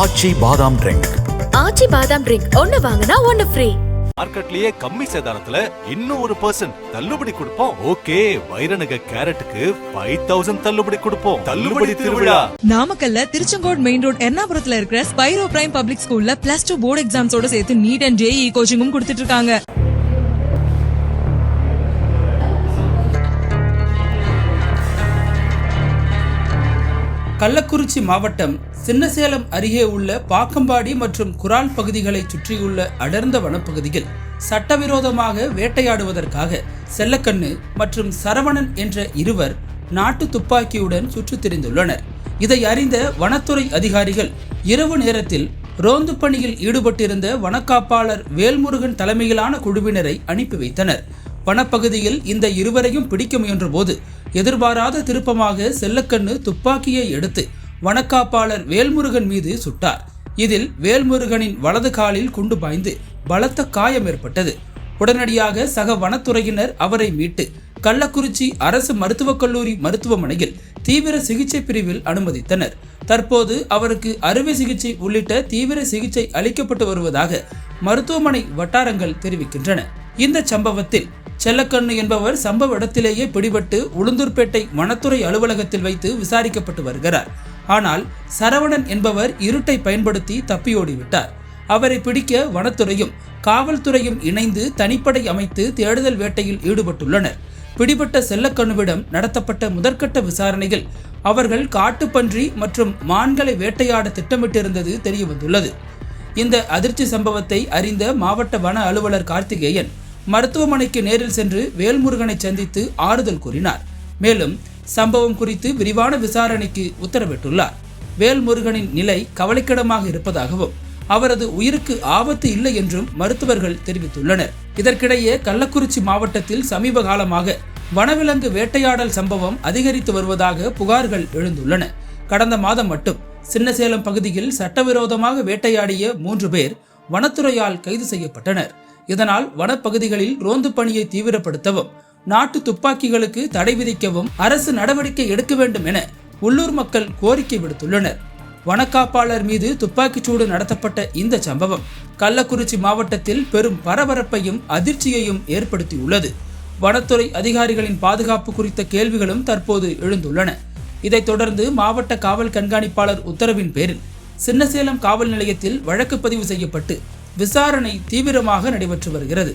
ஆச்சி பாதாம் ட்ரிங்க் ஆச்சி பாதாம் ட்ரிங்க் ஒன்னு வாங்கினா ஒன்னு ஃப்ரீ மார்க்கெட்லயே கம்மி சேதாரத்துல இன்னும் ஒரு பர்சன்ட் தள்ளுபடி கொடுப்போம். ஓகே வைரநக கேரட்டுக்கு ஃபைவ் தௌசண்ட் தள்ளுபடி கொடுப்போம். தள்ளுபடி திருவிழா. நாமக்கல்ல திருச்செங்கோடு மெயின் ரோட் எர்ணாபுரத்துல இருக்கிற ஸ்பைரோ பிரைம் பப்ளிக் ஸ்கூல்ல பிளஸ் டூ போர்டு எக்ஸாம்ஸோட சேர்த்து நீட் அண்ட் ஜேஇ கோச்சிங்கும் கொடுத்துட்டு இருக்காங்க. கள்ளக்குறிச்சி மாவட்டம் சின்னசேலம் அருகே உள்ள பாக்கம்பாடி மற்றும் குரால் பகுதிகளை சுற்றியுள்ள அடர்ந்த வனப்பகுதியில் சட்டவிரோதமாக வேட்டையாடுவதற்காக செல்லக்கண்ணு மற்றும் சரவணன் என்ற இருவர் நாட்டு துப்பாக்கியுடன் சுற்றித் திரிந்துள்ளனர் இதை அறிந்த வனத்துறை அதிகாரிகள் இரவு நேரத்தில் ரோந்து பணியில் ஈடுபட்டிருந்த வனக்காப்பாளர் வேல்முருகன் தலைமையிலான குழுவினரை அனுப்பி வைத்தனர். வனப்பகுதியில் இந்த இருவரையும் பிடிக்க முயன்றபோது எதிர்பாராத திருப்பமாக செல்லக்கண்ணு துப்பாக்கியை எடுத்து வனக்காப்பாளர் வேல்முருகன் மீது சுட்டார். இதில் வேல்முருகனின் வலது காலில் குண்டு பாய்ந்து பலத்த காயம் ஏற்பட்டது. உடனடியாக சக வனத்துறையினர் அவரை மீட்டு கள்ளக்குறிச்சி அரசு மருத்துவக் கல்லூரி மருத்துவமனையில் தீவிர சிகிச்சை பிரிவில் அனுமதித்தனர். தற்போது அவருக்கு அறுவை சிகிச்சை உள்ளிட்ட தீவிர சிகிச்சை அளிக்கப்பட்டு வருவதாக மருத்துவமனை வட்டாரங்கள் தெரிவிக்கின்றன. இந்த சம்பவத்தில் செல்லக்கண்ணு என்பவர் சம்பவ இடத்திலேயே பிடிபட்டு உளுந்தூர்பேட்டை வனத்துறை அலுவலகத்தில் வைத்து விசாரிக்கப்பட்டு வருகிறார். ஆனால் சரவணன் என்பவர் இருட்டை பயன்படுத்தி தப்பியோடிவிட்டார். அவரை பிடிக்க வனத்துறையும் காவல்துறையும் இணைந்து தனிப்படை அமைத்து தேடுதல் வேட்டையில் ஈடுபட்டுள்ளனர். பிடிபட்ட செல்லக்கண்ணுவிடம் நடத்தப்பட்ட முதற்கட்ட விசாரணையில் அவர்கள் காட்டுப்பன்றி மற்றும் மான்களை வேட்டையாட திட்டமிட்டிருந்தது தெரியவந்துள்ளது. இந்த அதிர்ச்சி சம்பவத்தை அறிந்த மாவட்ட வன அலுவலர் கார்த்திகேயன் மருத்துவமனைக்கு நேரில் சென்று வேல்முருகனை சந்தித்து ஆறுதல் கூறினார். மேலும் சம்பவம் குறித்து விரிவான விசாரணைக்கு உத்தரவிட்டுள்ளார். வேல்முருகனின் நிலை கவலைக்கிடமாக இருப்பதாகவும் அவரது உயிருக்கு ஆபத்து இல்லை என்றும் மருத்துவர்கள் தெரிவித்துள்ளனர். இதற்கிடையே கள்ளக்குறிச்சி மாவட்டத்தில் சமீப காலமாக வனவிலங்கு வேட்டையாடல் சம்பவம் அதிகரித்து வருவதாக புகார்கள் எழுந்துள்ளன. கடந்த மாதம் மட்டும் சின்னசேலம் பகுதியில் சட்டவிரோதமாக வேட்டையாடிய மூன்று பேர் வனத்துறையால் கைது செய்யப்பட்டனர். இதனால் வனப்பகுதிகளில் ரோந்து பணியை தீவிரப்படுத்தவும் நாட்டு துப்பாக்கிகளுக்கு தடை விதிக்கவும் அரசு நடவடிக்கை எடுக்க வேண்டும் என உள்ளூர் மக்கள் கோரிக்கை விடுத்துள்ளனர். வனக்காப்பாளர் மீது துப்பாக்கிச்சூடு நடத்தப்பட்ட இந்த சம்பவம் கள்ளக்குறிச்சி மாவட்டத்தில் பெரும் பரபரப்பையும் அதிர்ச்சியையும் ஏற்படுத்தியுள்ளது. வனத்துறை அதிகாரிகளின் பாதுகாப்பு குறித்த கேள்விகளும் தற்போது எழுந்துள்ளன. இதைத் தொடர்ந்து மாவட்ட காவல் கண்காணிப்பாளர் உத்தரவின் பேரில் சின்னசேலம் காவல் நிலையத்தில் வழக்கு பதிவு செய்யப்பட்டு விசாரணை தீவிரமாக நடைபெற்று வருகிறது.